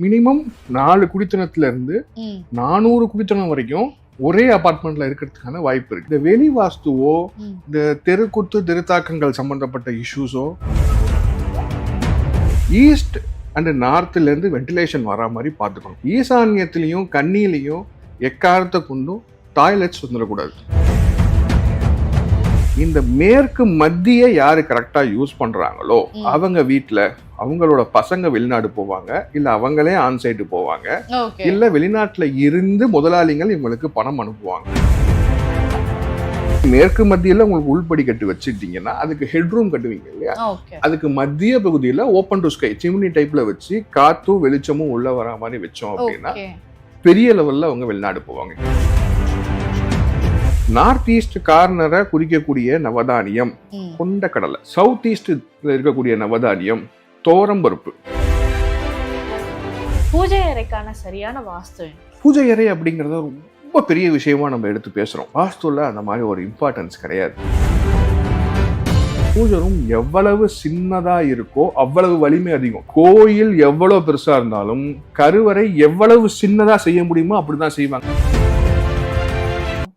Minimum நாலு குடித்தனத்துல இருந்து நானூறு குடித்தனம் வரைக்கும் ஒரே அபார்ட்மெண்ட்ல இருக்கிறதுக்கான வாய்ப்பு இருக்கு. இந்த வெளி வாஸ்துவோ. இந்த தெருக்குத்து திருத்தாக்கங்கள் சம்பந்தப்பட்ட இஷ்யூஸோ ஈஸ்ட் அண்ட் நார்த்ல இருந்து வென்டிலேஷன் வரா மாதிரி பார்த்துக்கணும். ஈசான்யத்திலையும் கண்ணிலையும் எக்காரத்தை கொண்டும் டாய்லெட்ஸ் வந்துடக்கூடாது இந்த மேற்கு மத்திய யாரு கரெக்டா யூஸ் பண்றாங்களோ. அவங்க வீட்ல அவங்களோட பசங்க வெளிநாடு போவாங்க இல்ல அவங்களே ஆன் சைடு போவாங்க இல்ல வெளிநாட்டுல இருந்து முதலாளிகள் இவங்களுக்கு பணம் அனுப்புவாங்க. மேற்கு மத்தியில உங்களுக்கு உள்படி கட்டு வச்சுட்டீங்கன்னா அதுக்கு ஹெட்ரூம் கட்டுவீங்க இல்லையா? அதுக்கு மத்திய பகுதியில ஓப்பன் டு ஸ்கை சிம்னி டைப்ல வச்சு காத்தும் வெளிச்சமும் உள்ள வரா மாதிரி வச்சோம் அப்படின்னா பெரிய லெவல்ல அவங்க வெளிநாடு போவாங்க. நார்த் ஈஸ்ட் கார்னரை குறிக்கக்கூடிய நவதானியம் கொண்ட கடலை. சவுத் ஈஸ்ட்ல இருக்கக்கூடிய நவதானியம் தோரம்பருப்பு பூஜை அறைக்கான சரியான வாஸ்து? பூஜை அறை அப்படிங்கறது ரொம்ப பெரிய விஷயமா நம்ம எடுத்து பேசுறோம். வாஸ்துல அந்த மாதிரி ஒரு இம்பார்ட்டன்ஸ் கிடையாது. பூஜை ரூம் எவ்வளவு சின்னதா இருக்கோ அவ்வளவு வலிமை அதிகம். கோயில் எவ்வளவு பெருசா இருந்தாலும் கருவறை எவ்வளவு சின்னதா செய்ய முடியுமோ அப்படிதான் செய்வாங்க.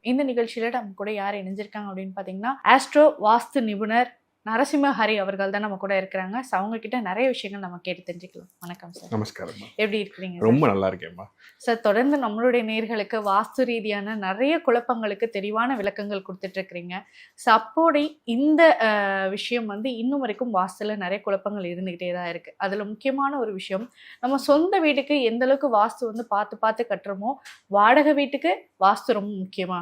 இந்த நிகழ்ச்சியில நம்ம கூட யார் இணைஞ்சிருக்காங்க அப்படின்னு பாத்தீங்கன்னா ஆஸ்ட்ரோ வாஸ்து நிபுணர் நரசிம்ம ஹரி அவர்கள் தான் நம்ம கூட இருக்கிறாங்க. So, அவங்க கிட்ட நிறைய விஷயங்கள் நம்ம கேட்டு தெரிஞ்சுக்கலாம். வணக்கம் சார். நமஸ்காரம்மா. எப்படி இருக்கிறீங்க ரொம்ப நல்லா இருக்கேம்மா. சார் தொடர்ந்து நம்மளுடைய நேர்களுக்கு வாஸ்து ரீதியான நிறைய குழப்பங்களுக்கு தெளிவான விளக்கங்கள் கொடுத்துட்டு இருக்கிறீங்க ஸோ அப்போடி இந்த விஷயம் வந்து இன்னும் வரைக்கும் வாஸ்துல நிறைய குழப்பங்கள் இருந்துகிட்டே தான் இருக்கு. அதுல முக்கியமான ஒரு விஷயம் நம்ம சொந்த வீட்டுக்கு எந்த அளவுக்கு வாஸ்து வந்து பார்த்து பார்த்து கட்டுறோமோ வாடகை வீட்டுக்கு வாஸ்து ரொம்ப முக்கியமா?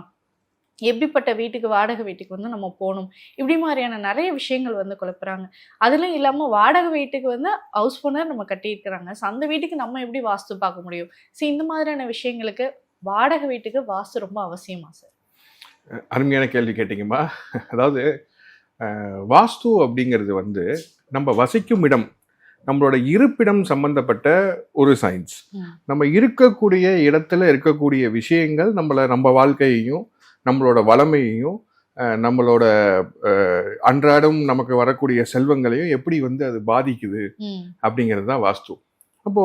எப்படிப்பட்ட வீட்டுக்கு வாடகை வீட்டுக்கு வந்து நம்ம போகணும்? இப்படி மாதிரியான நிறைய விஷயங்கள் வந்து குழப்புறாங்க. அதுலயும் இல்லாம வாடகை வீட்டுக்கு வந்து ஹவுஸ் ஓனர் நம்ம கட்டியிருக்கிறாங்க. ஸோ அந்த வீட்டுக்கு நம்ம எப்படி வாஸ்து பார்க்க முடியும்? ஸோ இந்த மாதிரியான விஷயங்களுக்கு வாடகை வீட்டுக்கு வாஸ்து ரொம்ப அவசியமா சார் அருமையான கேள்வி கேட்டீங்கம்மா. அதாவது வாஸ்து அப்படிங்கிறது வந்து நம்ம வசிக்கும் இடம் நம்மளோட இருப்பிடம் சம்பந்தப்பட்ட ஒரு சயின்ஸ். நம்ம இருக்கக்கூடிய இடத்துல இருக்கக்கூடிய விஷயங்கள் நம்மளை நம்ம வாழ்க்கையையும் நம்மளோட வளமையையும் நம்மளோட அன்றாடம் நமக்கு வரக்கூடிய செல்வங்களையும் எப்படி வந்து அது பாதிக்குது அப்படிங்கிறது தான் வாஸ்து. அப்போ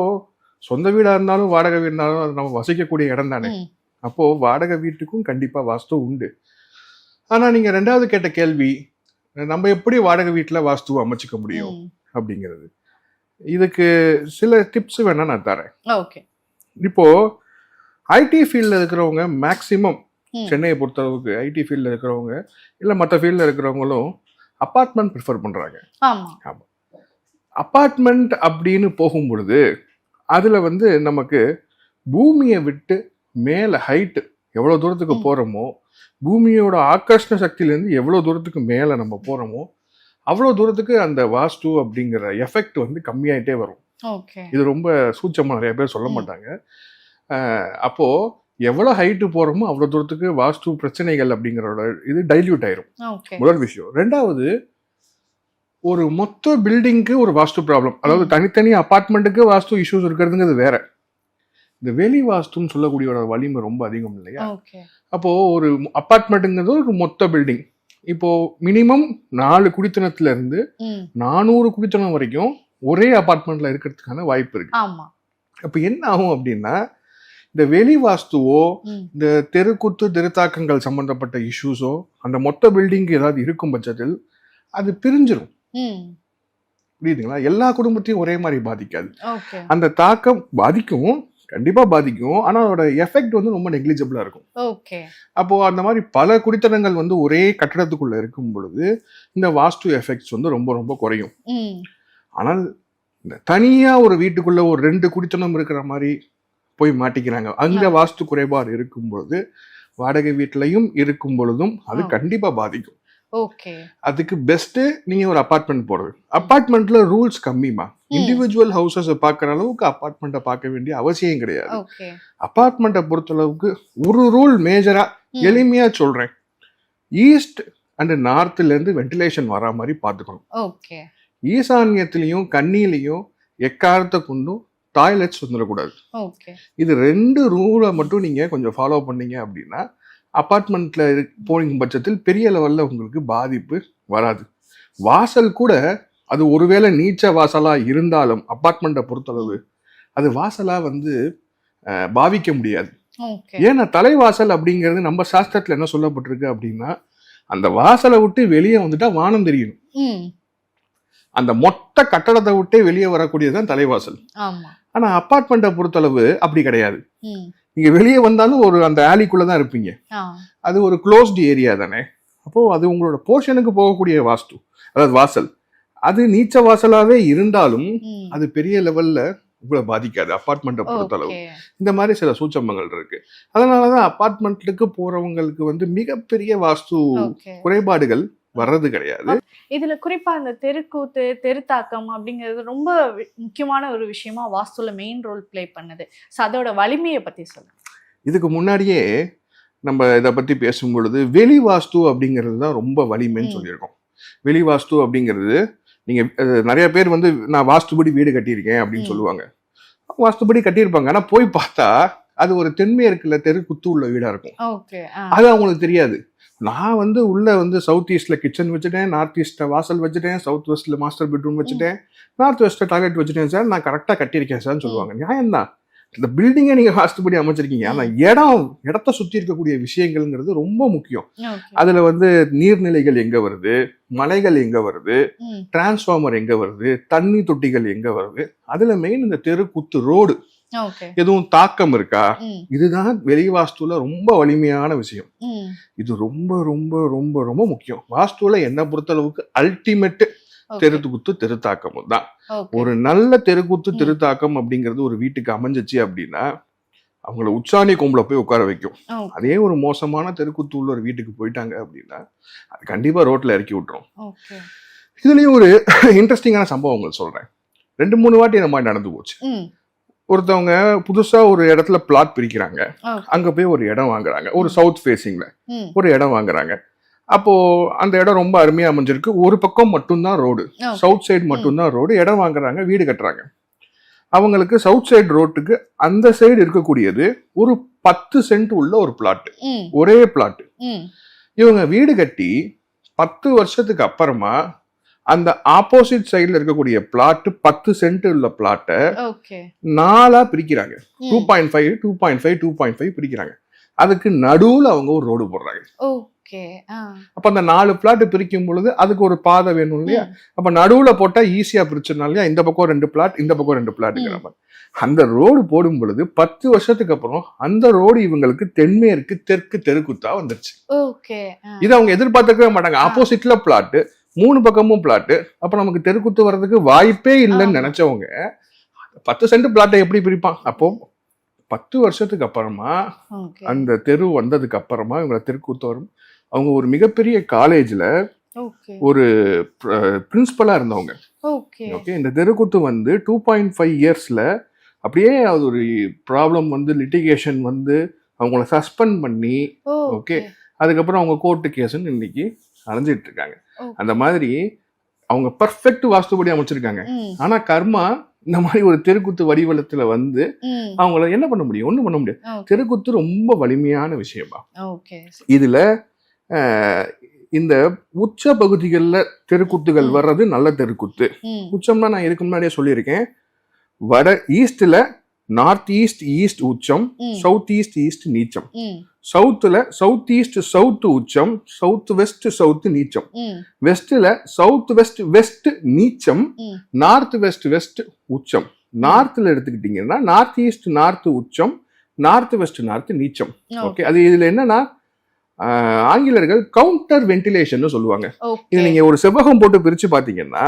சொந்த வீடா இருந்தாலும் வாடகை வீடு இருந்தாலும் அது நம்ம வசிக்கக்கூடிய இடம் தானே? ம். அப்போ வாடகை வீட்டுக்கும் கண்டிப்பா வாஸ்து உண்டு. ஆனா நீங்க ரெண்டாவது கேட்ட கேள்வி நம்ம எப்படி வாடகை வீட்டுல வாஸ்துவை அமைச்சுக்க முடியும். அப்படிங்கிறது. இதுக்கு சில டிப்ஸ் வேணா நான் தரேன். ஓகே. இப்போ ஐடி ஃபீல்டில் இருக்கிறவங்க மேக்சிமம் ம். சென்னையை பொறுத்தளவுக்கு ஐடி ஃபீல்டில் இருக்கிறவங்க இல்லை மற்ற ஃபீல்டில் இருக்கிறவங்களும் அப்பார்ட்மெண்ட் ப்ரிஃபர் பண்ணுறாங்க ஆமா. அப்பார்ட்மெண்ட் அப்படின்னு போகும் பொழுது அதில் வந்து நமக்கு பூமியை விட்டு மேலே ஹைட்டு எவ்வளோ தூரத்துக்கு. போகிறோமோ பூமியோட ஆக்கர்ஷண சக்தியிலேருந்து எவ்வளோ தூரத்துக்கு மேலே நம்ம போகிறோமோ அவ்வளோ தூரத்துக்கு அந்த வாஸ்து அப்படிங்கிற எஃபெக்ட் வந்து கம்மியாயிட்டே வரும். ஓகே. இது ரொம்ப சூட்சமாக நிறைய பேர் சொல்ல. மாட்டாங்க. அஹ் அப்போ எவ்வளோ ஹைட்டு போகிறோமோ அவ்வளோ தூரத்துக்கு வாஸ்து பிரச்சனைகள் அப்படிங்கிறோட இது டைல்யூட் ஆயிரும். முதல் விஷயம். ரெண்டாவது ஒரு மொத்த பில்டிங்க்கு ஒரு வாஸ்து ப்ராப்ளம் அதாவது. தனித்தனி அபார்ட்மெண்ட்டுக்கு வாஸ்து இஷ்யூஸ் இருக்கிறதுங்கிறது வேற. இந்த வெளி வாஸ்துன்னு சொல்லக்கூடிய வலிமை ரொம்ப அதிகம் இல்லையா? அப்போ ஒரு அபார்ட்மெண்ட்டுங்கிறது ஒரு மொத்த பில்டிங் இப்போ மினிமம் நாலு குடித்தனத்துல இருந்து நானூறு குடித்தனம் வரைக்கும் ஒரே அபார்ட்மெண்ட்ல இருக்கிறதுக்கான வாய்ப்பு இருக்கு. அப்ப என்ன ஆகும் அப்படின்னா இந்த வெளி வாஸ்துவோ இந்த தெருக்குத்து திருத்தாக்கங்கள் சம்பந்தப்பட்ட இஷ்யூஸோ அந்த மொத்த பில்டிங்க்கு ஏதாவது இருக்கும் பட்சத்தில் அது பிரிஞ்சிரும். ம். புரியுதுங்களா? எல்லா குடும்பத்தையும் ஒரே மாதிரி பாதிக்காது. அந்த தாக்கம் பாதிக்கும் கண்டிப்பா பாதிக்கும். ஆனா அதோட எஃபெக்ட் வந்து ரொம்ப நெக்லிஜிபிளா இருக்கும். அப்போ அந்த மாதிரி பல குடித்தனங்கள் வந்து ஒரே கட்டடத்துக்குள்ள இருக்கும் பொழுது இந்த வாஸ்து எஃபெக்ட்ஸ் வந்து ரொம்ப ரொம்ப குறையும். ஆனால் இந்த தனியா ஒரு வீட்டுக்குள்ள ஒரு ரெண்டு குடித்தனம் இருக்கிற மாதிரி போய் மாட்டிக்கிறாங்க. அங்க. வாஸ்து குறைபாடு இருக்கும் பொழுது வாடகை வீட்லயும் இருக்கும் பொழுதும் அது ஆ. கண்டிப்பா பாதிக்கும். ஓகே அதுக்கு பெஸ்ட் நீங்க ஒரு அபார்ட்மெண்ட் போடுறது அபார்ட்மெண்ட்ல ரூல்ஸ் கம்மிமா இண்டிவிஜுவல் ஹவுசஸ் பார்க்குற அளவுக்கு அபார்ட்மெண்ட்டை பார்க்க வேண்டிய அவசியம் கிடையாது. ஓகே அபார்ட்மெண்ட்டை பொறுத்த அளவுக்கு ஒரு ரூல் மேஜரா ம். எளிமையா சொல்றேன். ஈஸ்ட் அண்ட் நார்த்ல இருந்து வென்டிலேஷன் வரா மாதிரி பார்த்துக்கணும். ஓகே ஈசான்யத்திலையும் கண்ணிலையும் எக்காரத்தை கொண்டும் டாய்லெட்ஸ் வந்துடக்கூடாது. இது ரெண்டு ரூலை மட்டும் நீங்க கொஞ்சம் ஃபாலோ பண்ணீங்க அப்படின்னா அபார்ட்மெண்ட்ல போகும் பட்சத்தில் பெரிய லெவல்ல உங்களுக்கு பாதிப்பு வராது. வாசல் கூட அது ஒருவேளை நீச்ச வாசலா இருந்தாலும் அபார்ட்மெண்ட்டை பொறுத்தளவு அது வாசலா வந்து பாவிக்க முடியாது. ஏன்னா தலைவாசல் அப்படிங்கிறது நம்ம சாஸ்திரத்துல என்ன சொல்லப்பட்டிருக்கு அப்படின்னா அந்த வாசலை விட்டு வெளியே வந்துட்டா வானம் தெரியணும் அந்த மொத்த கட்டடத்தை விட்டே வெளியே வரக்கூடியதுதான் தலைவாசல். ஆனா அப்பார்ட்மெண்ட்டை பொறுத்தளவு அப்படி கிடையாது. நீங்க வெளியே வந்தாலும் ஒரு அந்த ஆலிக்குள்ள தான் இருப்பீங்க. அது ஒரு க்ளோஸ்டு ஏரியா தானே. அப்போ அது உங்களோட போர்ஷனுக்கு போகக்கூடிய வாஸ்து அதாவது வாசல். அது நீச்ச வாசலாவே இருந்தாலும் அது பெரிய லெவல்ல உங்களை பாதிக்காது அப்பார்ட்மெண்ட்டை பொறுத்தளவு. இந்த மாதிரி சில சூச்சம்பங்கள் இருக்கு. அதனாலதான் அப்பார்ட்மெண்ட்டுக்கு போறவங்களுக்கு வந்து மிகப்பெரிய வாஸ்து குறைபாடுகள் வர்றது கிடையாது. இதுல குறிப்பா இந்த தெருக்கூத்து தெருத்தாக்கம் அப்படிங்கிறது ரொம்ப முக்கியமான ஒரு விஷயமா வாஸ்துல மெயின் ரோல் ப்ளே பண்ணுது. ஸோ அதோட வலிமையை பத்தி சொல்லுங்க. இதுக்கு முன்னாடியே நம்ம இதை பத்தி பேசும் பொழுது வெளி வாஸ்து அப்படிங்கிறது தான் ரொம்ப வலிமைன்னு. சொல்லியிருக்கோம். வெளி வாஸ்து அப்படிங்கிறது நீங்க அஹ், நிறைய பேர் வந்து நான் வாஸ்துபடி வீடு கட்டியிருக்கேன் அப்படின்னு. சொல்லுவாங்க. வாஸ்துபடி கட்டியிருப்பாங்க. ஆனா போய் பார்த்தா அது ஒரு தென்மேற்குல தெரு குத்து உள்ள வீடா இருக்கும். அது அவங்களுக்கு தெரியாது. நான் வந்து உள்ள வந்து சவுத் ஈஸ்ட்ல கிச்சன் வச்சுட்டேன் நார்த் ஈஸ்ட்ல வாசல் வச்சுட்டேன் சவுத் வெஸ்ட்ல மாஸ்டர் பெட்ரூம் வச்சுட்டேன் நார்த் வெஸ்ட்ல டாய்லெட் வச்சுட்டேன் சார். நான் கரெக்டா கட்டியிருக்கேன் சார்னு சொல்லுவாங்க. நியாயம் தான் இந்த பில்டிங்கை நீங்க வாஸ்துபடி அமைச்சிருக்கீங்க. ஆனா இடம் இடத்த சுத்தி இருக்கக்கூடிய விஷயங்கள்ங்கிறது ரொம்ப முக்கியம். அதுல வந்து நீர்நிலைகள் எங்க வருது? மலைகள் எங்க வருது? டிரான்ஸ்ஃபார்மர் எங்க வருது? தண்ணி தொட்டிகள் எங்க வருது? அதுல மெயின் இந்த தெரு குத்து ரோடு எதுவும் தாக்கம் இருக்கா? இதுதான் வெளி வாஸ்துல ரொம்ப வலிமையான விஷயம். இது ரொம்ப ரொம்ப ரொம்ப ரொம்ப முக்கியம். வாஸ்துல என்ன பொறுத்தளவுக்கு அல்டிமேட் ஓகே. தெருத்துக்குத்து தெருத்தாக்கமும் தான். ஒரு நல்ல தெருக்குத்து. தெருத்தாக்கம் அப்படிங்கிறது ஒரு வீட்டுக்கு அமைஞ்சிச்சு அப்படின்னா அவங்கள உச்சாணி கொம்புல போய் உட்கார வைக்கும். அதே ஒரு மோசமான தெருக்குத்து உள்ள ஒரு வீட்டுக்கு போயிட்டாங்க அப்படின்னா அது கண்டிப்பா ரோட்ல இறக்கி விட்டுரும். இதுலயும் ஒரு இன்ட்ரெஸ்டிங்கான சம்பவங்கள் சொல்றேன். ரெண்டு மூணு வாட்டி இந்த மாதிரி நடந்து போச்சு. ஒருத்தவங்க புதுசா ஒரு இடத்துல பிளாட் பிரிக்கிறாங்க. அங்க போய் ஒரு இடம் வாங்குறாங்க. ஒரு. சவுத் ஃபேசிங்ல ம். ஒரு இடம் வாங்குறாங்க. அப்போ அந்த இடம் ரொம்ப அருமையா அமைஞ்சிருக்கு. ஒரு பக்கம் மட்டும்தான் ரோடு சவுத் சைடு மட்டும்தான் ரோடு இடம் வாங்குறாங்க வீடு கட்டுறாங்க. அவங்களுக்கு சவுத் சைடு ரோட்டுக்கு அந்த சைடு இருக்கக்கூடியது ஒரு பத்து சென்ட் உள்ள ஒரு பிளாட் ஒரே பிளாட் இவங்க வீடு கட்டி பத்து வருஷத்துக்கு அப்புறமா அந்த ஆப்போசிட் சைடுல இருக்கக்கூடிய பிளாட் பத்து சென்ட் உள்ள பிளாட்டை ஓகே நாலா பிரிக்கிறாங்க. Two point five two point five two point five பிரிக்கிறாங்க. அதுக்கு நடுவுல அவங்க ஒரு ரோடு போடுறாங்க. அப்ப அந்த நாலு பிளாட் பிரிக்கும் பொழுது அதுக்கு ஒரு பாதை வேணும் இல்லையா? அப்ப நடுவுல போட்டா ஈஸியா பிரிச்சிடலாம் இல்லையா? இந்த பக்கம் ரெண்டு பிளாட் இந்த பக்கம் ரெண்டு பிளாட்டுங்கிற. மாதிரி. அந்த ரோடு போடும் பொழுது பத்து வருஷத்துக்கு அப்புறம் அந்த ரோடு இவங்களுக்கு தென்மேற்கு தெற்கு தெருக்குத்தா வந்துருச்சு. இது அவங்க எதிர்பார்த்துக்கவே மாட்டாங்க. ஆப்போசிட்ல பிளாட் மூணு பக்கமும் பிளாட் அப்ப நமக்கு தெருக்குத்து வர்றதுக்கு வாய்ப்பே இல்லைன்னு. நினைச்சவங்க பத்து சென்ட் பிளாட்டை எப்படி பிரிப்பான்? அப்போ பத்து வருஷத்துக்கு அப்புறமா அந்த தெரு வந்ததுக்கு அப்புறமா இவங்களை தெருக்கூத்து வரும். அவங்க ஒரு மிகப்பெரிய காலேஜ்ல ஒரு பிரின்சிபலா இருந்தவங்க. ஓகே. ஓகே? இந்த தெருக்கூத்து வந்து டூ பாயிண்ட் ஃபைவ் இயர்ஸ்ல அப்படியே அது ஒரு ப்ராப்ளம் வந்து லிட்டிகேஷன் வந்து அவங்கள சஸ்பெண்ட் பண்ணி ஓகே? அதுக்கப்புறம் அவங்க கோர்ட்டு கேஸ்ன்னு இன்னைக்கு அலைஞ்சிட்டு இருக்காங்க. அந்த மாதிரி அவங்க பர்ஃபெக்ட் வாஸ்துபடி அமைச்சிருக்காங்க. ஆனா கர்மா இந்த மாதிரி ஒரு தெருக்குத்து வடிவலத்துல வந்து அவங்கள என்ன பண்ண முடியும்? ஒண்ணும் பண்ண முடியாது. தெருக்குத்து ரொம்ப வலிமையான விஷயமா. இதுல இந்த உச்ச பகுதிகளில் தெருக்குத்துகள். வர்றது நல்ல தெருக்குத்து. உச்சம்னா நான் இதுக்கு முன்னாடியே சொல்லியிருக்கேன். வட ஈஸ்ட்ல நார்த் ஈஸ்ட் ஈஸ்ட் உச்சம் சவுத் ஈஸ்ட் ஈஸ்ட் நீச்சம். சவுத்துல சவுத் ஈஸ்ட் சவுத் உச்சம் சவுத் வெஸ்ட் சவுத் நீச்சம். வெஸ்ட்ல சவுத் வெஸ்ட் வெஸ்ட் நீச்சம். நார்த் வெஸ்ட் வெஸ்ட் உச்சம். நார்த்ல எடுத்துக்கிட்டீங்கன்னா நார்த் ஈஸ்ட் நார்த் உச்சம் நார்த் வெஸ்ட் நார்த் நீச்சம். ஓகே அது இதுல என்னன்னா ஆங்கிலர்கள் கவுண்டர் வென்டிலேஷன் சொல்லுவாங்க. இது நீங்க ஒரு செவ்வகம் போட்டு பிரிச்சு பாத்தீங்கன்னா.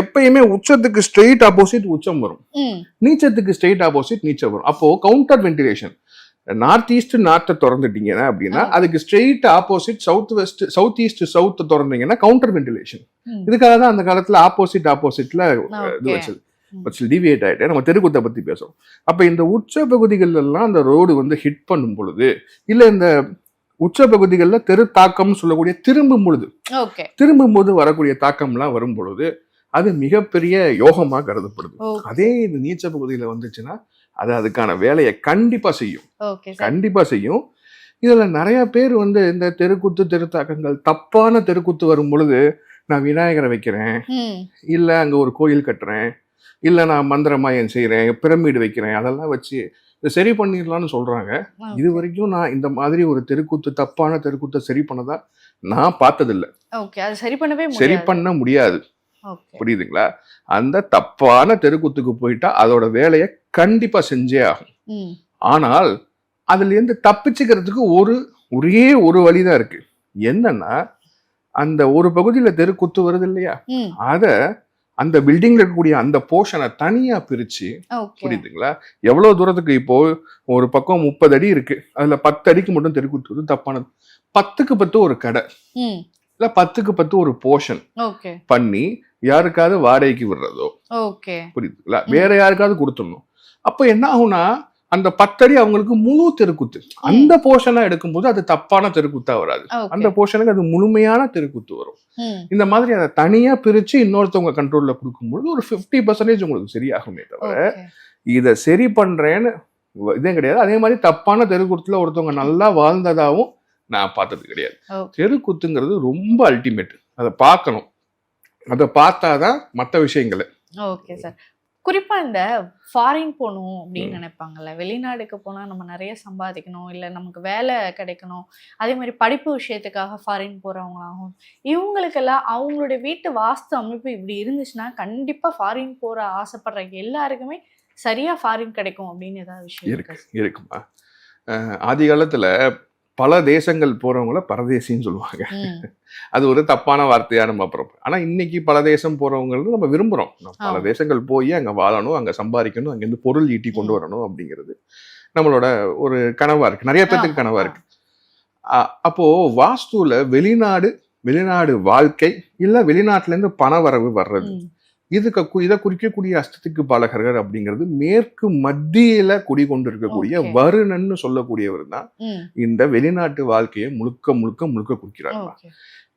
எப்பயுமே உச்சத்துக்கு ஸ்ட்ரெயிட் ஆப்போசிட் உச்சம் வரும். நீச்சத்துக்கு ஸ்ட்ரெயிட் ஆப்போசிட் நீச்சம் வரும். அப்போ கவுண்டர் வென்டிலேஷன் நார்த் ஈஸ்ட் நார்த்தை திறந்துட்டீங்கன்னா அப்படின்னா. அதுக்கு straight opposite south west south east south திறந்தீங்கன்னா counter ventilation. இதுக்காக தான் அந்த காலத்துல ஆப்போசிட் ஆப்போசிட்ல இது வச்சது. டிவியேட் ஆயிட்டு நம்ம தெருக்குத்தை பத்தி பேசுறோம். அப்ப இந்த உச்ச பகுதிகள் எல்லாம் அந்த ரோடு வந்து ஹிட் பண்ணும் பொழுது இல்ல இந்த உச்ச பகுதிகளில் தெரு தாக்கம்னு சொல்லக்கூடிய திரும்பும் பொழுது திரும்பும் போது வரக்கூடிய தாக்கம்லாம் வரும் பொழுது அது மிகப்பெரிய யோகமா கருதப்படுது. அதே இந்த நீச்ச பகுதியில வந்துச்சுன்னா அது அதுக்கான வேலையை கண்டிப்பா செய்யும். Okay sir. கண்டிப்பா செய்யும். இதுல நிறைய பேர் வந்து இந்த தெருக்குத்து தெருத்தாக்கங்கள் தப்பான தெருக்குத்து வரும் பொழுது நான் விநாயகரை வைக்கிறேன். இல்ல அங்க ஒரு கோயில் கட்டுறேன். இல்லை நான் மந்திரமாயம் செய்கிறேன் பிரமிடு வைக்கிறேன். அதெல்லாம் வச்சு இதை சரி பண்ணிடலாம்னு சொல்கிறாங்க இது வரைக்கும் நான் இந்த மாதிரி ஒரு தெருக்கூத்து தப்பான தெருக்கூத்தை சரி பண்ணதா நான் பார்த்ததில்ல. ஓகே அது சரி பண்ணவே சரி பண்ண முடியாது. புரியுதுங்களா? அந்த தப்பான தெருக்கூத்துக்கு போயிட்டா அதோட வேலையை கண்டிப்பா செஞ்சே ஆகும். ஆனால் அதுல இருந்து தப்பிச்சுக்கிறதுக்கு ஒரு ஒரே ஒரு வழிதான் இருக்கு. என்னன்னா அந்த ஒரு பகுதியில தெருக்கூத்து வருது இல்லையா? அத அந்த பில்டிங்ல இருக்கக்கூடிய அந்த போர்ஷனை தனியா பிரிச்சு புரியுதுங்களா? எவ்வளவு தூரத்துக்கு இப்போ ஒரு பக்கம் முப்பது அடி இருக்கு. அதுல பத்து அடிக்கு மட்டும் தெருக்கூத்து வருது தப்பானது. பத்துக்கு பத்து ஒரு கடை. இல்ல பத்துக்கு பத்து ஒரு போர்ஷன் பண்ணி யாருக்காவது வாடகைக்கு விடுறதோ ஓகே புரியுதுங்களா? வேற யாருக்காவது கொடுத்துடணும். அப்ப என்ன ஆகும்னா அந்த பத்தடி அவங்களுக்கு முழு தெருக்குத்து. அந்த போர்ஷனா எடுக்கும்போது அது தப்பான தெருக்குத்தா வராது. அந்த போர்ஷனுக்கு அது முழுமையான தெருக்குத்து வரும். இந்த மாதிரி அதை தனியா பிரிச்சு இன்னொருத்தவங்க கண்ட்ரோல்ல கொடுக்கும்போது ஒரு 50% பர்சன்டேஜ் உங்களுக்கு சரியாகுமே தவிர இதை சரி பண்றேன்னு இதே கிடையாது. அதே மாதிரி தப்பான தெருக்குத்துல ஒருத்தவங்க நல்லா வாழ்ந்ததாவும் நான் பார்த்தது கிடையாது. தெருக்குத்துங்கிறது ரொம்ப அல்டிமேட் அதை பார்க்கணும். அதை பார்த்தாதான் மற்ற விஷயங்களை. Okay sir. குறிப்பா இந்த ஃபாரின் போகணும் அப்படின்னு நினைப்பாங்கல்ல. வெளிநாடுக்கு போனா நம்ம நிறைய சம்பாதிக்கணும். இல்ல நமக்கு வேலை கிடைக்கணும். அதே மாதிரி படிப்பு விஷயத்துக்காக ஃபாரின் போறவங்களாகும் இவங்களுக்கெல்லாம் அவங்களுடைய வீட்டு வாஸ்து அமைப்பு இப்படி இருந்துச்சுன்னா கண்டிப்பா ஃபாரின் போற ஆசைப்படுற எல்லாருக்குமே சரியா ஃபாரின் கிடைக்கும் அப்படின்னு ஏதாவது விஷயம் இருக்கு? இருக்கா. இருக்குமா? ஆதி காலத்துல பல தேசங்கள் போறவங்கள பரதேசின்னு சொல்லுவாங்க. அது ஒரு தப்பான வார்த்தையா நம்ம அப்புறம். ஆனா இன்னைக்கு பல தேசம் போறவங்களுக்கு நம்ம விரும்புறோம். நம்ம பல. தேசங்கள் போய் அங்க வாழணும் அங்க சம்பாதிக்கணும் அங்கிருந்து பொருள் ஈட்டி கொண்டு. வரணும் அப்படிங்கிறது நம்மளோட ஒரு கனவா இருக்கு. நிறைய பேத்துக்கு ஆமா, கனவா ஆமா. இருக்கு. அ- அப்போ வாஸ்துல வெளிநாடு வெளிநாடு வாழ்க்கை இல்ல வெளிநாட்டுல இருந்து பண வரவு வர்றது. இதுக்கு கு- இதை குறிக்கக்கூடிய அஸ்தத்துக்கு பாலகர்கள் அப்படிங்கிறது மேற்கு மத்தியில குடிகொண்டு இருக்கக்கூடிய Okay. வருணன்னு சொல்லக்கூடியவர் தான் இந்த வெளிநாட்டு வாழ்க்கையை முழுக்க முழுக்க முழுக்க குறிக்கிறாங்க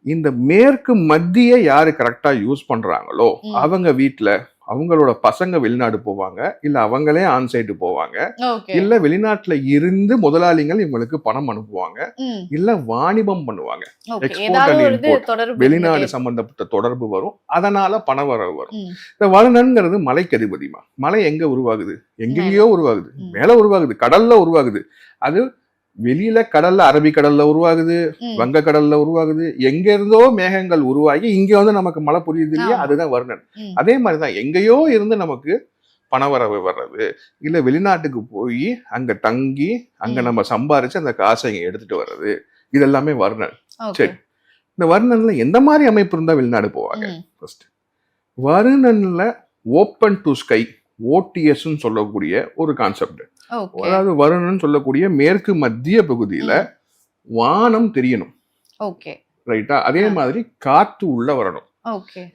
இந்த மேற்கு மத்திய யாரு கரெக்டா யூஸ் பண்றாங்களோ. அவங்க வீட்ல அவங்களோட பசங்க வெளிநாடு போவாங்க இல்ல அவங்களே ஆன் சைடு போவாங்க. இல்ல வெளிநாட்டுல இருந்து முதலாளிகள் இவங்களுக்கு பணம் அனுப்புவாங்க. இல்ல வாணிபம் பண்ணுவாங்க. தொடர்பு வெளிநாடு சம்பந்தப்பட்ட தொடர்பு வரும். அதனால பண வரவு வரும். இந்த வருணன்ங்கிறது மலைக்கு அதிபதிமா. மலை எங்க உருவாகுது? எங்கெங்கேயோ உருவாகுது. மேல உருவாகுது. கடல்ல உருவாகுது. அது வெளியில கடல்ல அரபிக்கடல்ல உருவாகுது. வங்க கடல்ல உருவாகுது எங்க இருந்தோ மேகங்கள் உருவாகி இங்க வந்து நமக்கு மழை புரியுது இல்லையா. அதுதான் வருணன். அதே மாதிரிதான் எங்கேயோ இருந்து நமக்கு பணவரவு வர்றது இல்ல வெளிநாட்டுக்கு போய் அங்க தங்கி அங்க. நம்ம சம்பாரிச்சு அந்த காசை இங்க எடுத்துட்டு வர்றது இதெல்லாமே வருணன் சரி. இந்த வருணன்ல எந்த மாதிரி அமைப்பு இருந்தா வெளிநாடு போவாங்க ஃபர்ஸ்ட் வருணன்ல ஓப்பன் டு ஸ்கை ஓடிஎஸ்ன்னு சொல்லக்கூடிய ஒரு கான்செப்ட் அதாவது வருணன் சொல்லக்கூடிய மேற்கு மத்திய பகுதியில வானம் தெரியணும். ஓகே. ரைட்டா அதே. மாதிரி காத்து உள்ள வரணும்.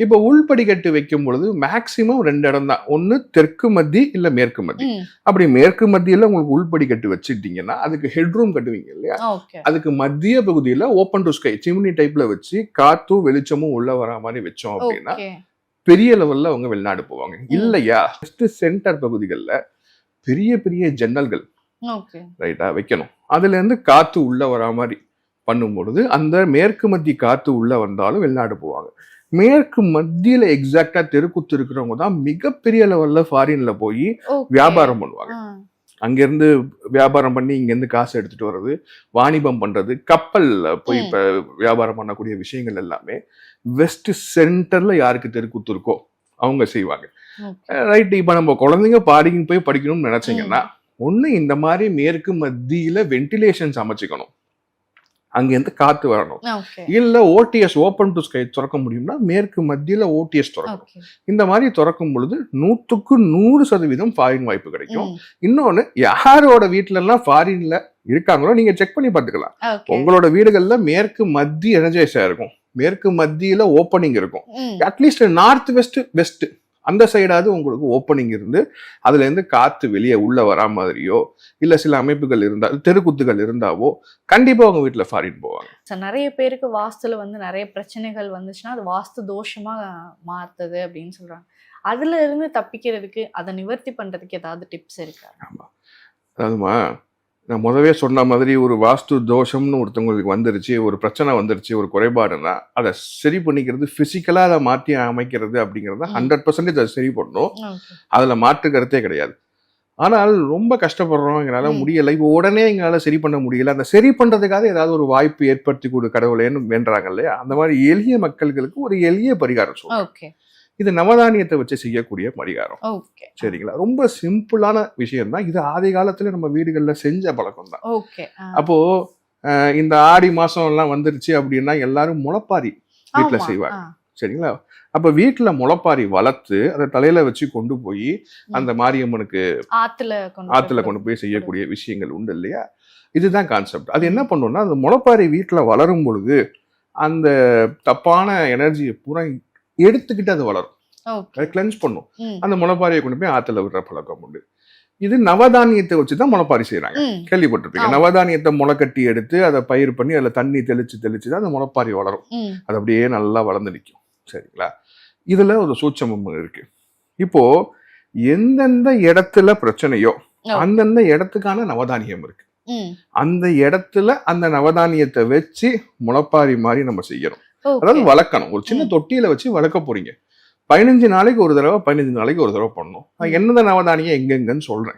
இப்ப உள்படிக்கட்டு வைக்கும் பொழுது மேக்சிமம் ரெண்டு இடம் தான். ஒன்னு தெற்கு மத்தி இல்ல மேற்கு மத்தி. அப்படி மேற்கு மத்தியில உங்களுக்கு உள்படிக்கட்டு வச்சுட்டீங்கன்னா அதுக்கு ஹெட்ரூம் கட்டுவீங்க இல்லையா? அதுக்கு மத்திய பகுதியில ஓப்பன் டு ஸ்கை சிம்னி டைப்ல வச்சு காத்தும் வெளிச்சமும் உள்ள வரா மாதிரி வச்சோம் அப்படின்னா பெரிய லெவல்ல அவங்க வெளிநாடு போவாங்க. இல்லையா? ஜஸ்ட் சென்டர் பகுதிகளில் பெரிய பெரிய ஜன்னல்கள் ரைட்டா வைக்கணும். அதுல இருந்து காத்து உள்ள வரா மாதிரி பண்ணும் பொழுது அந்த மேற்கு மத்திய காத்து உள்ள வந்தாலும் வெளிநாடு போவாங்க. மேற்கு மத்தியில எக்ஸாக்டா தெருக்குத்து இருக்கிறவங்க தான் மிகப்பெரிய லெவல்ல ஃபாரின்ல போய் வியாபாரம் பண்ணுவாங்க. அங்கிருந்து வியாபாரம் பண்ணி இங்கேருந்து காசு எடுத்துட்டு வர்றது வாணிபம் பண்றது கப்பல்ல போய் வியாபாரம் பண்ணக்கூடிய விஷயங்கள் எல்லாமே வெஸ்ட் சென்டர்ல யாருக்கு தெருக்குத்து இருக்கோ அவங்க செய்வாங்க. ரைட் இப்போ நம்ம குழந்தைங்க பாடிக்கு போய் படிக்கணும்னு நினைச்சீங்கன்னா ஒண்ணு இந்த மாதிரி மேற்கு மத்தியில வென்டிலேஷன்ஸ் அமைச்சுக்கணும். அங்கேருந்து காத்து வரணும். இல்ல ஓடிஎஸ் ஓப்பன் டு ஸ்கை திறக்க முடியும்னா மேற்கு மத்தியில ஓடிஎஸ் திறக்கணும். இந்த மாதிரி திறக்கும் பொழுது நூத்துக்கு நூறு சதவீதம் ஃபாரின் வாய்ப்பு கிடைக்கும். இன்னொன்னு யாரோட வீட்ல எல்லாம் ஃபாரின்ல இருக்காங்களோ நீங்க செக் பண்ணி பார்த்துக்கலாம். உங்களோட வீடுகள்ல மேற்கு மத்திய எனர்ஜைஸா இருக்கும். மேற்கு மத்தியில ஓப்பனிங் இருக்கும். அட்லீஸ்ட் நார்த் வெஸ்ட் வெஸ்ட் அந்த சைடாவது உங்களுக்கு ஓப்பனிங் இருந்து அதுல இருந்து காத்து வெளியே உள்ள வரா மாதிரியோ இல்ல சில அமைப்புகள் இருந்தா தெருக்குத்துகள் இருந்தாவோ கண்டிப்பா உங்க வீட்டுல ஃபாரின் போவாங்க. ச- நிறைய பேருக்கு வாஸ்துல வந்து நிறைய பிரச்சனைகள் வந்துச்சுன்னா அது வாஸ்து தோஷமா மாத்துது அப்படின்னு சொல்றாங்க. அதுல இருந்து தப்பிக்கிறதுக்கு அதை நிவர்த்தி பண்றதுக்கு ஏதாவது டிப்ஸ் இருக்கா? ஆமா. அதாவதுமா நான் முதவே சொன்ன மாதிரி ஒரு வாஸ்து தோஷம்னு ஒருத்தவங்களுக்கு வந்துருச்சு ஒரு பிரச்சனை வந்துருச்சு ஒரு குறைபாடுன்னா அதை சரி பண்ணிக்கிறது பிசிக்கலா அதை மாற்றி அமைக்கிறது அப்படிங்கறத. ஹண்ட்ரட் பர்சன்டேஜ் அதை சரி பண்ணணும். அதுல மாற்று கருத்தே கிடையாது. ஆனால் ரொம்ப கஷ்டப்படுறோம் எங்களால. முடியல. இப்போ உடனே எங்களால சரி பண்ண முடியல. அந்த சரி பண்றதுக்காக ஏதாவது ஒரு வாய்ப்பு ஏற்படுத்தி கொடு கடவுளேன்னு வேண்டுறாங்க இல்லையா? அந்த மாதிரி எளிய மக்களுக்கு ஒரு எளிய பரிகாரம் ஓகே. இது நவதானியத்தை வச்சு செய்யக்கூடிய பரிகாரம். சரிங்களா? ரொம்ப சிம்பிளான விஷயம் தான் இது ஆதி காலத்துல நம்ம வீடுகள்ல செஞ்ச பழக்கம் தான் அப்போ இந்த ஆடி மாசம் எல்லாம் வந்துருச்சு அப்படின்னா எல்லாரும் முளைப்பாரி வீட்டுல செய்வாங்க. சரிங்களா? அப்ப வீட்டுல முளைப்பாரி வளர்த்து அதை தலையில வச்சு கொண்டு போய் அந்த மாரியம்மனுக்கு ஆத்துல ஆத்துல கொண்டு போய் செய்யக்கூடிய விஷயங்கள் உண்டு இல்லையா? இதுதான் கான்செப்ட் அது என்ன பண்ணும்னா அந்த முளைப்பாரி வீட்டுல வளரும் பொழுது அந்த தப்பான எனர்ஜியை பூரா எடுத்துக்கிட்டு அது வளரும். அதை கிளென்ஸ் பண்ணும். அந்த முளைப்பாரியை கொண்டு போய் ஆத்துல விடுற பழக்கம் உண்டு. இது நவதானியத்தை வச்சு தான் முளைப்பாரி செய்றாங்க. ம், கேள்விப்பட்டிருப்பீங்க. நவதானியத்தை முளைக்கட்டி எடுத்து அதை பயிர் பண்ணி அதில் தண்ணி தெளிச்சு தெளிச்சு தான் அந்த முளைப்பாரி வளரும். அது அப்படியே நல்லா வளர்ந்து நிற்கும் சரிங்களா? இதுல ஒரு சூட்சமம் இருக்கு. இப்போ எந்தெந்த இடத்துல பிரச்சனையோ. அந்தந்த இடத்துக்கான நவதானியம் இருக்கு. அந்த இடத்துல அந்த நவதானியத்தை வச்சு முளைப்பாரி மாதிரி நம்ம செய்யணும். அதாவது வளர்க்கணும். ஒரு சின்ன. தொட்டியில வச்சு வளர்க்க போறீங்க. பதினஞ்சு நாளைக்கு ஒரு தடவை பதினஞ்சு நாளைக்கு ஒரு தடவை பண்ணணும் நான். எந்தெந்த நவதானியம் எங்கெங்கன்னு சொல்றேன்.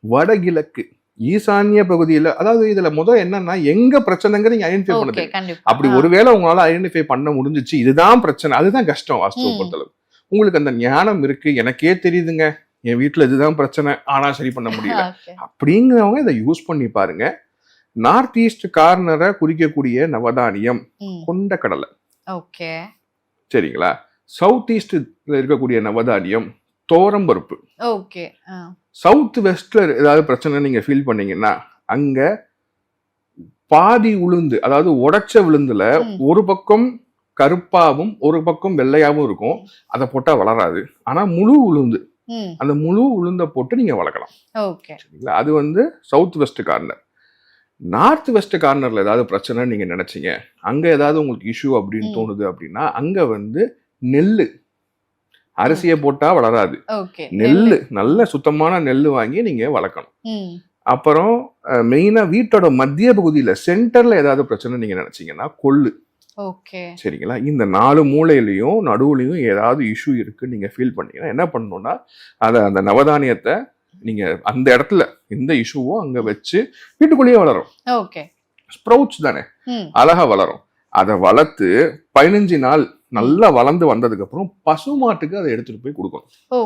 வடகிழக்கு ஈசான்ய பகுதியில அதாவது இதுல முதல் என்னன்னா எங்க பிரச்சனைங்கிற நீங்க ஐடென்டிஃபை பண்ணுது அப்படி. ஒருவேளை உங்களால ஐடென்டிஃபை பண்ண முடிஞ்சிச்சு இதுதான் பிரச்சனை. அதுதான் கஷ்டம் வாஸ்துவ. பொறுத்தளவு. உங்களுக்கு அந்த ஞானம் இருக்கு எனக்கே தெரியுதுங்க. என் வீட்டுல இதுதான் பிரச்சனை ஆனா சரி பண்ண முடியல. அப்படிங்கிறவங்க இதை யூஸ் பண்ணி பாருங்க. நார்த் ஈஸ்ட் கார்னரை குறிக்கக்கூடிய நவதானியம் கொண்ட கடலை. ஓகே. சரிங்களா? சவுத் ஈஸ்ட்ல இருக்கக்கூடிய நவதானியம் தோரம்பருப்பு ஓகே. ஆ. சவுத் வெஸ்ட்ல ஏதாவது பிரச்சனை நீங்க ஃபீல் பண்ணீங்கன்னா அங்க பாதி உளுந்து அதாவது உடைச்ச விழுந்துல. ஒரு பக்கம் கருப்பாவும் ஒரு பக்கம் வெள்ளையாவும் இருக்கும். அதை போட்டா வளராது. ஆனா முழு உளுந்து. அந்த முழு உளுந்த போட்டு நீங்க வளர்க்கலாம். ஓகே. சரிங்களா? அது வந்து south west corner north west கார்னர்ல ஏதாவது பிரச்சனை நீங்க நினைச்சீங்க. அங்க ஏதாவது உங்களுக்கு இஷ்யூ அப்படின்னு. தோணுது அப்படின்னா அங்க வந்து நெல்லு. அரிசியை போட்டா வளராது. ஓகே. நெல்லு சுத்தமான நெல்லு வாங்கி நீங்க வளர்க்கணும். அப்புறம் மெயினா வீட்டோட மத்திய பகுதியில சென்டர்ல ஏதாவது பிரச்சனை நீங்க நினைச்சீங்கன்னா கொள்ளு. ஓகே. சரிங்களா? இந்த நாலு மூலையிலையும் நடுவுலையும் ஏதாவது இஷ்யூ இருக்கு நீங்க ஃபீல் பண்ணீங்கன்னா என்ன பண்ணணும்னா அதை அந்த நவதானியத்தை நீங்க அந்த இடத்துல எந்த இஷ்யூவோ அங்க வச்சு வீட்டுக்குள்ளேயே வளரும். ஓகே. ஸ்ப்ரவுட்ஸ் தானே. அழகா வளரும். அதை வளர்த்து பதினஞ்சு நாள் நல்லா வளர்ந்து வந்ததுக்கு அப்புறம் பசு மாட்டுக்கு அதை எடுத்துட்டு போய் கொடுக்கணும்.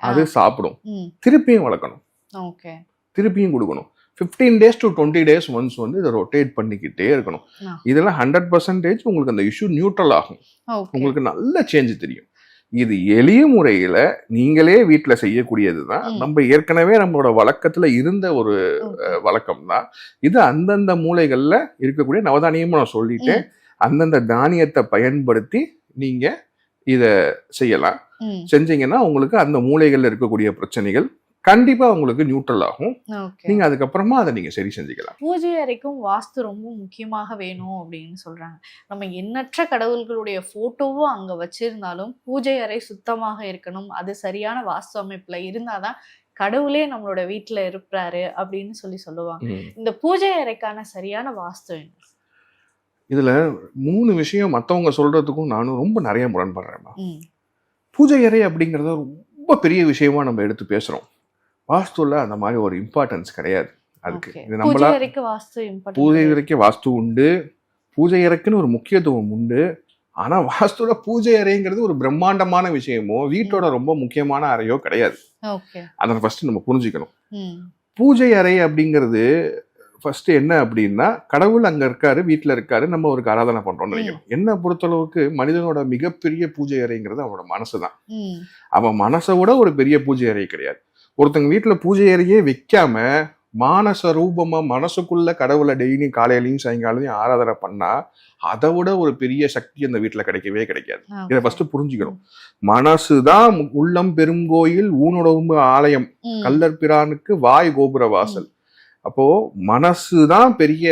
அது சாப்பிடும். திருப்பியும் வளர்க்கணும். ஓகே. திருப்பியும் கொடுக்கணும். Fifteen days to twenty days once வந்து இதை ரொட்டேட் பண்ணிக்கிட்டே இருக்கணும். இதெல்லாம் ஹண்ட்ரட் பர்சன்டேஜ் உங்களுக்கு அந்த இஷ்யூ நியூட்ரல் ஆகும். உங்களுக்கு நல்ல சேஞ்ச் தெரியும். இது எளிய முறையில நீங்களே வீட்டில் செய்யக்கூடியது தான். நம்ம ஏற்கனவே நம்மளோட வழக்கத்துல இருந்த ஒரு. வழக்கம் தான் இது அந்தந்த மூலைகள்ல இருக்கக்கூடிய நவதானியமும் நான் சொல்லிட்டேன். அந்தந்த தானியத்தை பயன்படுத்தி நீங்க இத செய்யலாம். செஞ்சீங்கன்னா உங்களுக்கு அந்த மூலைகள்ல இருக்கக்கூடிய பிரச்சனைகள் கண்டிப்பா உங்களுக்கு நியூட்ரல் ஆகும். நீங்க அதுக்கப்புறமா அதை நீங்க சரி செஞ்சுக்கலாம். பூஜை அறைக்கும் வாஸ்து ரொம்ப முக்கியமாக வேணும் அப்படின்னு சொல்றாங்க. நம்ம எண்ணற்ற கடவுள்களுடைய போட்டோவும் அங்க வச்சிருந்தாலும் பூஜை அறை சுத்தமாக இருக்கணும். அது சரியான வாஸ்து அமைப்புல இருந்தாதான் கடவுளே நம்மளோட வீட்டுல இருப்பாரு அப்படின்னு சொல்லி சொல்லுவாங்க. இந்த பூஜை அறைக்கான சரியான வாஸ்து என்ன? இதுல மூணு விஷயம் மத்தவங்க சொல்றதுக்கும் நானும் ரொம்ப நிறைய முரண்படுறேன் பூஜை அறை அப்படிங்கறத ரொம்ப பெரிய விஷயமா நம்ம எடுத்து பேசுறோம். வாஸ்துல அந்த மாதிரி ஒரு இம்பார்ட்டன்ஸ் கிடையாது. அதுக்கு. இது நம்மளா பூஜை. அறைக்கு வாஸ்து உண்டு. பூஜை அறைக்குன்னு ஒரு முக்கியத்துவம் உண்டு. ஆனா வாஸ்துல பூஜை அறைங்கிறது ஒரு பிரம்மாண்டமான விஷயமோ வீட்டோட ரொம்ப முக்கியமான அறையோ கிடையாது. அதை ஃபர்ஸ்ட் நம்ம புரிஞ்சுக்கணும். பூஜை அறை அப்படிங்கிறது ஃபர்ஸ்ட் என்ன அப்படின்னா கடவுள் அங்க இருக்காரு வீட்டுல இருக்காரு நம்ம அவருக்கு ஆராதனை பண்றோம்னு நினைக்கிறோம் என்ன பொறுத்தளவுக்கு மனிதனோட மிகப்பெரிய பூஜை அறைங்கிறது அவனோட மனசு தான் அவன் மனசை விட ஒரு பெரிய பூஜை அறை கிடையாது. ஒருத்தங்க வீட்டுல பூஜை அறையே வைக்காம மானச ரூபமா மனசுக்குள்ள கடவுளை டெய்லியும் காலையிலையும் சாயங்காலையும் ஆராதனை பண்ணா அதை விட ஒரு பெரிய சக்தி அந்த வீட்டுல கிடைக்கவே கிடைக்காது. இதை ஃபர்ஸ்ட் புரிஞ்சுக்கணும். மனசுதான் உள்ளம் பெருங்கோயில் ஊனுடம்பு ஆலயம் ம், கல்லர் பிரானுக்கு வாய் கோபுர வாசல். அப்போ மனசுதான் பெரிய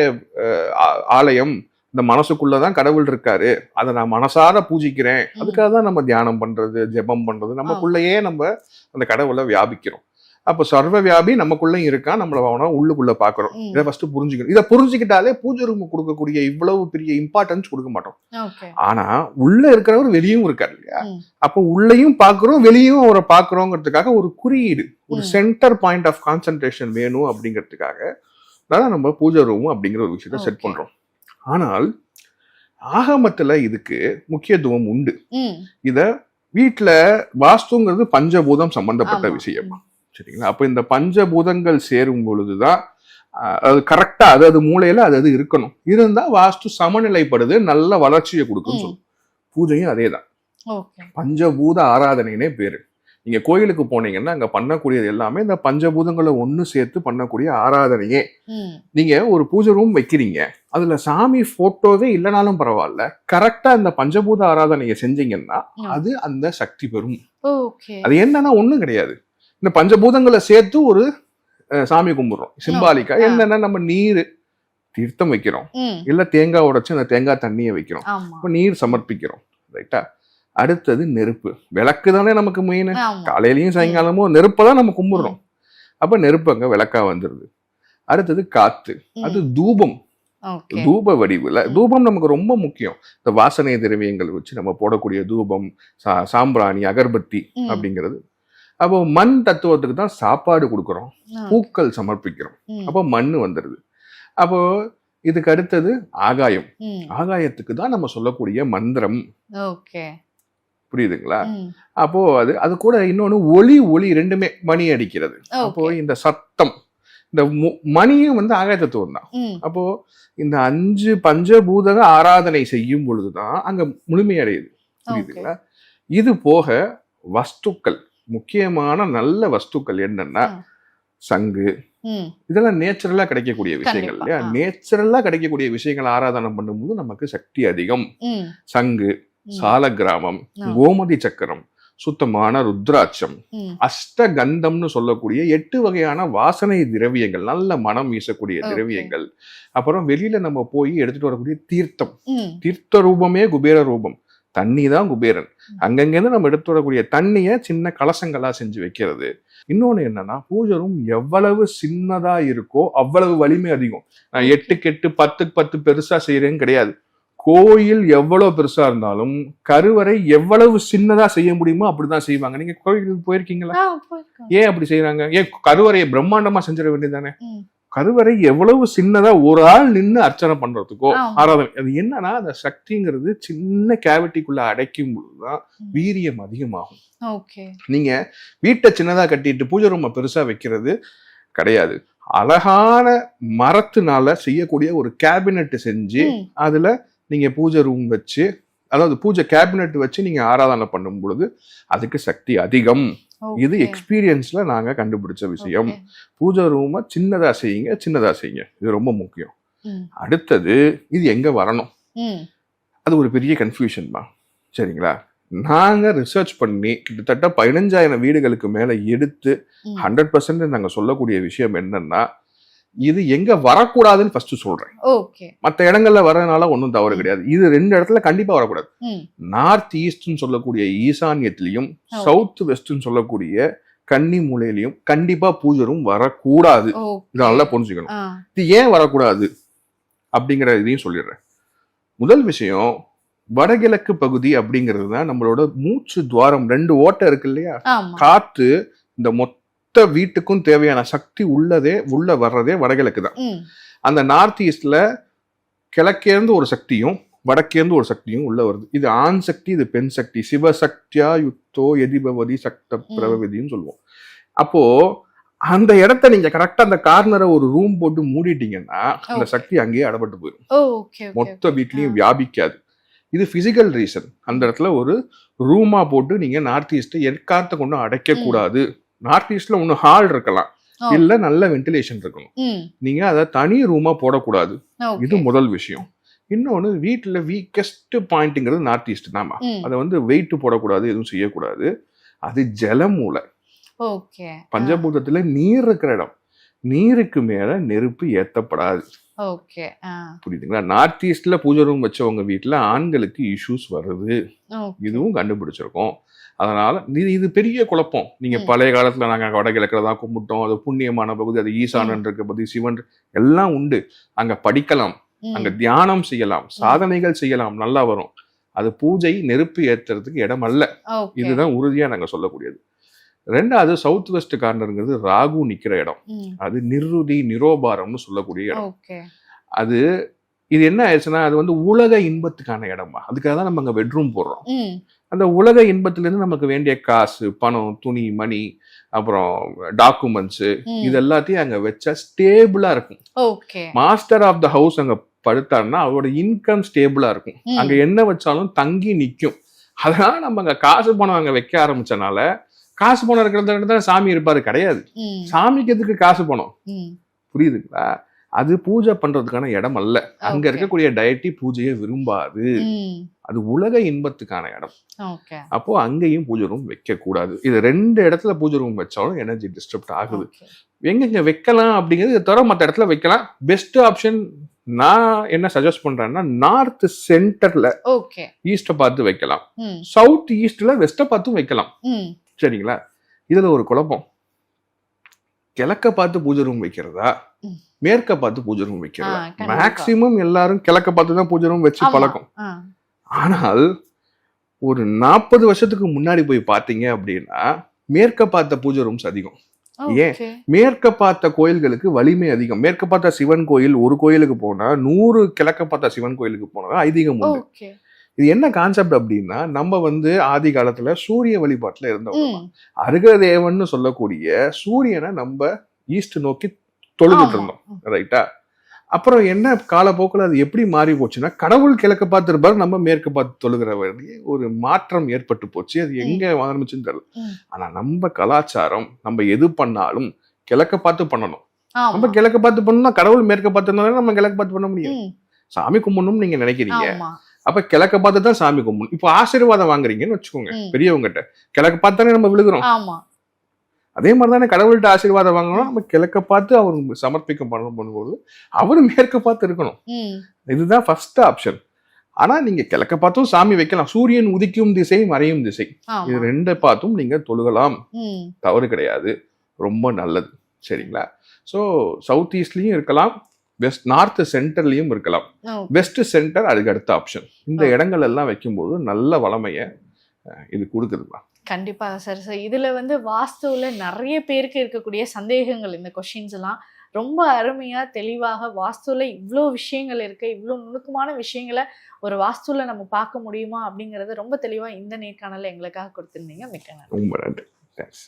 ஆலயம். இந்த மனசுக்குள்ளதான் கடவுள் இருக்காரு. அதை நான் மனசார பூஜிக்கிறேன். அதுக்காக தான் நம்ம தியானம் பண்றது ஜெபம் பண்றது. நமக்குள்ளேயே நம்ம அந்த கடவுளை வியாபிக்கிறோம். அப்போ சர்வ வியாபி நமக்குள்ளயும் இருக்கான் நம்மள அவனா உள்ளுக்குள்ள பாக்குறோம். இதை ஃபர்ஸ்ட் புரிஞ்சுக்கணும் இதை புரிஞ்சுக்கிட்டாலே பூஜை ரூம் கொடுக்கக்கூடிய இவ்வளவு பெரிய இம்பார்ட்டன்ஸ் கொடுக்க மாட்டோம் ஆனா உள்ள இருக்கிறவர் வெளியும் இருக்காரு இல்லையா. அப்போ உள்ளேயும் பாக்குறோம் வெளியும் அவரை பாக்குறோங்கிறதுக்காக ஒரு குறியீடு ஒரு. சென்டர் பாயிண்ட் ஆஃப் கான்சென்ட்ரேஷன் வேணும் அப்படிங்கிறதுக்காக தான் நம்ம பூஜை ரூம் அப்படிங்கிற ஒரு விஷயத்த செட். பண்றோம் ஆனால் ஆகமத்துல இதுக்கு முக்கியத்துவம் உண்டு இத வீட்ல வாஸ்துங்கிறது பஞ்சபூதம் சம்பந்தப்பட்ட. விஷயம் சரிங்களா? அப்ப இந்த பஞ்சபூதங்கள் சேரும் பொழுதுதான் அஹ், அது கரெக்டா அது அது மூலையில அது அது இருக்கணும். இருந்தா வாஸ்து சமநிலைப்படுது நல்ல வளர்ச்சியை கொடுக்கும் ம். சொல்லும் பூஜையும் அதேதான். ஓகே. பஞ்சபூத ஆராதனைனே பேரு. நீங்க கோயிலுக்கு போனீங்கன்னா அங்க பண்ணக்கூடியது எல்லாமே இந்த பஞ்சபூதங்களை ஒண்ணு சேர்த்து பண்ணக்கூடிய ஆராதனையே. நீங்க ஒரு பூஜை ரூம் வைக்கிறீங்க அதுல சாமி போட்டோவே இல்லைனாலும் பரவாயில்ல. கரெக்டா இந்த பஞ்சபூத ஆராதனையை செஞ்சீங்கன்னா. அது அந்த சக்தி பெறும். அது என்னன்னா ஒண்ணும் கிடையாது. இந்த பஞ்சபூதங்களை சேர்த்து ஒரு சாமி கும்பிடுறோம். சிம்பாலிக்கா. என்னன்னா நம்ம நீர் தீர்த்தம் வைக்கிறோம். இல்ல தேங்காய் உடைச்சு அந்த தேங்காய் தண்ணியை வைக்கிறோம். அப்ப நீர் சமர்ப்பிக்கிறோம். ரைட்டா? அடுத்தது நெருப்பு. விளக்கு தானே நமக்கு மெயின் காலையிலயும் சாயங்காலமும் நெருப்பை தான் நம்ம கும்பிடுறோம். அப்ப நெருப்பு அங்க விளக்கா வந்துருது. அடுத்தது காத்து. அது தூபம். தூப வடிவுல. தூபம் நமக்கு ரொம்ப முக்கியம். இந்த வாசனை திரவியங்கள் வச்சு நம்ம போடக்கூடிய தூபம் சாம்பிராணி அகர்பத்தி. அப்படிங்கிறது. அப்போ மண் தத்துவத்துக்கு தான் சாப்பாடு கொடுக்குறோம். பூக்கள் சமர்ப்பிக்கிறோம். அப்போ மண் வந்துடுது அப்போ இதுக்கு அடுத்தது ஆகாயம். ஆகாயத்துக்கு தான் நம்ம சொல்லக்கூடிய மந்திரம். ஓகே. புரியுதுங்களா. அப்போ அது அது கூட இன்னொன்னு ஒளி ஒளி ரெண்டுமே மணி அடிக்கிறது. அப்போ இந்த சத்தம் இந்த மணியும் வந்து ஆகாய தத்துவம் தான். அப்போ இந்த அஞ்சு பஞ்சபூதக ஆராதனை செய்யும் பொழுதுதான் அங்க முழுமையடையுது. புரியுதுங்களா? இது போக வஸ்துக்கள். முக்கியமான நல்ல வஸ்துக்கள் என்னன்னா. சங்கு. இதெல்லாம் நேச்சுரலா கிடைக்கக்கூடிய விஷயங்கள் இல்லையா. நேச்சுரலா கிடைக்கக்கூடிய விஷயங்கள் ஆராதனை பண்ணும்போது நமக்கு சக்தி அதிகம். சங்கு ம். சாலக்கிராமம் ஆ. கோமதி சக்கரம் சுத்தமான ருத்ராட்சம். அஷ்டகந்தம்னு சொல்லக்கூடிய எட்டு வகையான வாசனை திரவியங்கள் நல்ல மனம் வீசக்கூடிய. திரவியங்கள் அப்புறம் வெளியில நம்ம போய் எடுத்துட்டு வரக்கூடிய தீர்த்தம். தீர்த்த ரூபமே குபேர ரூபம் தண்ணி தான் குபேரன். அங்கங்கேருந்து நம்ம எடுத்து வரக்கூடிய தண்ணியை சின்ன கலசங்களா செஞ்சு வைக்கிறது. இன்னொன்னு என்னன்னா பூஜை ரூம் எவ்வளவு சின்னதா இருக்கோ அவ்வளவு வலிமை அதிகம். நான் எட்டுக்கு எட்டு பத்துக்கு பத்து பெருசா செய்யறேன்னு கிடையாது. கோயில் எவ்வளவு பெருசா இருந்தாலும் கருவறை எவ்வளவு சின்னதா செய்ய முடியுமோ அப்படிதான் செய்வாங்க. நீங்க கோயிலுக்கு போயிருக்கீங்களா. ஏன் அப்படி செய்யறாங்க ஏன் கருவறையை பிரம்மாண்டமா செஞ்சிட வேண்டியதானே. கருவறை எவ்வளவு சின்னதா ஒரு ஆள் நின்னு அர்ச்சனை பண்றதுக்கோ. ஆராதனை அது என்னன்னா அந்த சக்திங்கிறது சின்ன கேவிட்டிக்குள்ள அடைக்கும் பொழுதுதான். வீரியம் அதிகமாகும் ஓகே நீங்க வீட்டை சின்னதா கட்டிட்டு பூஜை ரூமை பெருசா வைக்கிறது கிடையாது அழகான மரத்தினால செய்யக்கூடிய ஒரு கேபினெட் செஞ்சு. அதுல நீங்க பூஜை ரூம் வச்சு அதாவது பூஜை கேபினெட் வச்சு நீங்க ஆராதனை பண்ணும் பொழுது அதுக்கு சக்தி அதிகம் இது. எக்ஸ்பீரியன்ஸ்ல நாங்க கண்டுபிடிச்ச விஷயம். பூஜை ரூமை சின்னதா செய்யுங்க சின்னதா செய்யுங்க இது ரொம்ப முக்கியம். அடுத்தது இது எங்க வரணும். அது ஒரு பெரிய கன்ஃபியூஷன் தான் சரிங்களா நாங்க ரிசர்ச் பண்ணி கிட்டத்தட்ட பதினஞ்சாயிரம் வீடுகளுக்கு மேல எடுத்து. ஹண்ட்ரட் பர்சன்ட் நாங்க சொல்லக்கூடிய விஷயம் என்னன்னா இது எங்க வரக்கூடாதுன்னு ஃபர்ஸ்ட் சொல்றேன். ஓகே மற்ற இடங்கள்ல வரதுனால ஒன்றும் தவறு கிடையாது. இது ரெண்டு இடத்துல கண்டிப்பா வரக்கூடாது. நார்த் ஈஸ்ட்னு சொல்லக்கூடிய ஈசான்யத்திலையும். சவுத் வெஸ்ட்னு சொல்லக்கூடிய கன்னி மூலையிலையும் கண்டிப்பா பூஜை ரூம் வரக்கூடாது. இதை நல்லா புரிஞ்சுக்கணும். இது ஏன் வரக்கூடாது? அப்படிங்கிற இதையும் சொல்லிடுறேன். முதல் விஷயம் வடகிழக்கு பகுதி அப்படிங்கிறது தான் நம்மளோட மூச்சு துவாரம் ரெண்டு ஓட்டை இருக்கு இல்லையா? காத்து இந்த மொத்த வீட்டுக்கும் தேவையான சக்தி உள்ளதே உள்ள வர்றதே வடகிழக்கு தான். அந்த நார்த் ஈஸ்ட்ல கிழக்கேர்ந்து ஒரு சக்தியும் வடக்கேர்ந்து ஒரு சக்தியும் உள்ள வருது. இது ஆண் சக்தி இது பெண் சக்தி. சிவசக்தியா யுக்தோ எதிபவதி சக்த பிரபவதின்னு சொல்லுவோம். அப்போ அந்த இடத்த நீங்க கரெக்டா அந்த கார்னரை ஒரு ரூம் போட்டு மூடிட்டீங்கன்னா அந்த. சக்தி அங்கேயே அடப்பட்டு போயிடும் மொத்த வீட்லயும் வியாபிக்காது. இது பிசிக்கல் ரீசன் அந்த இடத்துல ஒரு ரூமா போட்டு நீங்க நார்த் ஈஸ்ட் எக்காத்த கொண்டு அடைக்க கூடாது. நார்த் ஈஸ்ட்ல ஒண்ணு ஹால் இருக்கலாம். இல்ல நல்ல வென்டிலேஷன் இருக்கணும். நீங்க அதை தனி ரூமா போடக்கூடாது. இது முதல் விஷயம். இன்னொன்னு வீட்டுல வீக்கஸ்ட் பாயிண்ட்ங்கிறது நார்த் ஈஸ்ட் தாமா. அதை வந்து வெயிட் போடக்கூடாது எதுவும் செய்யக்கூடாது. அது ஜலமூலை ஓகே. பஞ்சபூதத்துல நீர் இருக்கிற இடம். நீருக்கு மேல நெருப்பு ஏத்தப்படாது. புரியுதுங்களா? நார்த் ஈஸ்ட்ல பூஜை ரூம் வச்சவங்க வீட்டுல ஆண்களுக்கு இஷ்யூஸ் வருது. இதுவும் கண்டுபிடிச்சிருக்கோம். அதனால இது இது பெரிய குழப்பம். நீங்க. பழைய காலத்துல நாங்க வடகிழக்குல தான் கும்பிட்டோம். அது புண்ணியமான பகுதி அது ஈசானன் இருக்க பகுதி சிவன் எல்லாம் உண்டு. அங்க படிக்கலாம். அங்க தியானம் செய்யலாம். சாதனைகள் செய்யலாம். நல்லா வரும். அது பூஜை நெருப்பு ஏத்துறதுக்கு இடம் அல்ல. இதுதான் உறுதியா நாங்க சொல்லக்கூடியது. ரெண்டாவது சவுத் வெஸ்ட் கார்னருங்கிறது ராகு நிக்கிற இடம். அது நிருதி நிரோபாரம்னு சொல்லக்கூடிய இடம். அது இது என்ன ஆயிடுச்சுன்னா அது வந்து உலக இன்பத்துக்கான இடமா. அதுக்காக தான் நம்ம அங்க பெட்ரூம் போடுறோம். அந்த உலக இன்பத்திலிருந்து நமக்கு வேண்டிய காசு பணம் துணி மணி அப்புறம் டாக்குமெண்ட்ஸ். இது எல்லாத்தையும் அங்க வச்சா ஸ்டேபிளா இருக்கும் மாஸ்டர் ஆஃப் த ஹவுஸ் அங்க படுத்தாருன்னா அவரோட இன்கம் ஸ்டேபிளா இருக்கும். அங்க என்ன வச்சாலும் தங்கி நிக்கும் அதனால நம்ம அங்க காசு பணம் அங்க வைக்க ஆரம்பிச்சனால காசு பணம் இருக்கிற இடத்துல சாமி இருப்பாரு கிடையாது. சாமிக்கு எதுக்கு காசு பணம். புரியுதுங்களா அது பூஜை பண்றதுக்கான இடம் அல்ல அங்க. இருக்கக்கூடிய டயட்டி பூஜையை விரும்பாது. அது உலக இன்பத்துக்கான இடம் அப்போ அங்கேயும் பூஜை ரூம் வைக்க கூடாது இது ரெண்டு இடத்துல பூஜை ரூம் வச்சாலும் எனர்ஜி டிஸ்டர்ப் ஆகுது. எங்கெங்க வைக்கலாம் அப்படிங்கிறது தவிர மற்ற இடத்துல வைக்கலாம் பெஸ்ட் ஆப்ஷன் நான் என்ன சஜஸ்ட் பண்றேன்னா நார்த் சென்டர்ல ஓகே ஈஸ்ட பார்த்து வைக்கலாம். சவுத் ஈஸ்ட்ல வெஸ்ட பார்த்தும் வைக்கலாம். சரிங்களா இதுல ஒரு குழப்பம் கிழக்க பார்த்து பூஜை ரூம் வைக்கிறதா. மேற்க பார்த்து பூஜை ரூம் வைக்கிறதா. மேக்சிமம் எல்லாரும் கிழக்க பார்த்து தான் பூஜை ரூம் வச்சு. பழக்கம். ஆனால் ஒரு நாற்பது வருஷத்துக்கு முன்னாடி போய் பார்த்தீங்க அப்படின்னா மேற்க பார்த்த பூஜை ரூம்ஸ் அதிகம் ஏன்? மேற்க பார்த்த கோயில்களுக்கு வலிமை அதிகம் மேற்க பார்த்த சிவன் கோயில் ஒரு கோயிலுக்கு போனா நூறு கிழக்க பார்த்த சிவன் கோயிலுக்கு போனா ஐதீகம் உண்டு. இது என்ன கான்செப்ட் அப்படின்னா நம்ம வந்து ஆதி காலத்துல சூரிய வழிபாட்டுல இருந்தோம் ம். அருகதேவன்னு சொல்லக்கூடிய சூரியனை நம்ம ஈஸ்ட் நோக்கி தொழுதுட்டு. இருந்தோம் ரைட்டா அப்புறம் என்ன காலப்போக்கில் அது எப்படி மாறி போச்சுன்னா கடவுள் கிழக்க பார்த்து இருப்பாரு நம்ம மேற்கு பார்த்து தொழுகிற ஒரு மாற்றம் ஏற்பட்டு போச்சு அது எங்க ஆரம்பிச்சுன்னு தெரியல. ஆனா நம்ம கலாச்சாரம் நம்ம எது பண்ணாலும் கிழக்க பார்த்து பண்ணணும். நம்ம கிழக்க பார்த்து பண்ணணும்னா கடவுள் மேற்க பார்த்து இருந்தாலும் நம்ம கிழக்க பார்த்து பண்ண முடியும். சாமி கும்பிடணும்னு நீங்க நினைக்கிறீங்க. அப்ப கிழக்க பார்த்து தான் சாமி கும்பிடணும் இப்போ ஆசீர்வாதம் வாங்குறீங்கன்னு வச்சுக்கோங்க. பெரியவங்ககிட்ட கிழக்க பார்த்து தானே நம்ம விழுகிறோம். அதே மாதிரி தானே கடவுள்கிட்ட ஆசீர்வாதம் வாங்கணும் நம்ம கிழக்க பார்த்து அவர் சமர்ப்பிக்கம் பண்ணணும் பண்ணும்போது அவர் மேற்க பார்த்து இருக்கணும். இதுதான் ஃபர்ஸ்ட் ஆப்ஷன் ஆனா நீங்க கிழக்க பார்த்தும் சாமி வைக்கலாம். சூரியன் உதிக்கும் திசை மறையும் திசை. இது. ரெண்டை பார்த்தும் நீங்க தொழுகலாம். தவறு கிடையாது. ரொம்ப நல்லது. சரிங்களா? ஸோ சவுத் ஈஸ்ட்லயும் இருக்கலாம். வெஸ்ட் நார்த் சென்டர்லயும் இருக்கலாம். வெஸ்ட் சென்டர் அதுக்கு அடுத்த ஆப்ஷன் இந்த. இடங்கள் எல்லாம் வைக்கும்போது நல்ல வளமையை இது கொடுக்குதுமா கண்டிப்பாக சார் சார் இதில் வந்து வாஸ்துவில் நிறைய பேருக்கு இருக்கக்கூடிய சந்தேகங்கள் இந்த கொஷின்ஸ் எல்லாம். ரொம்ப அருமையாக தெளிவாக வாஸ்துவில் இவ்வளோ விஷயங்கள் இருக்குது இவ்வளோ நுணுக்கமான விஷயங்களை ஒரு வாஸ்துவில் நம்ம பார்க்க முடியுமா அப்படிங்கிறத ரொம்ப தெளிவாக இந்த நேர்காணலில் எங்களுக்காக கொடுத்துருந்தீங்க. மிக்க நன்றி. ரொம்ப நன்றி. தேங்க்ஸ்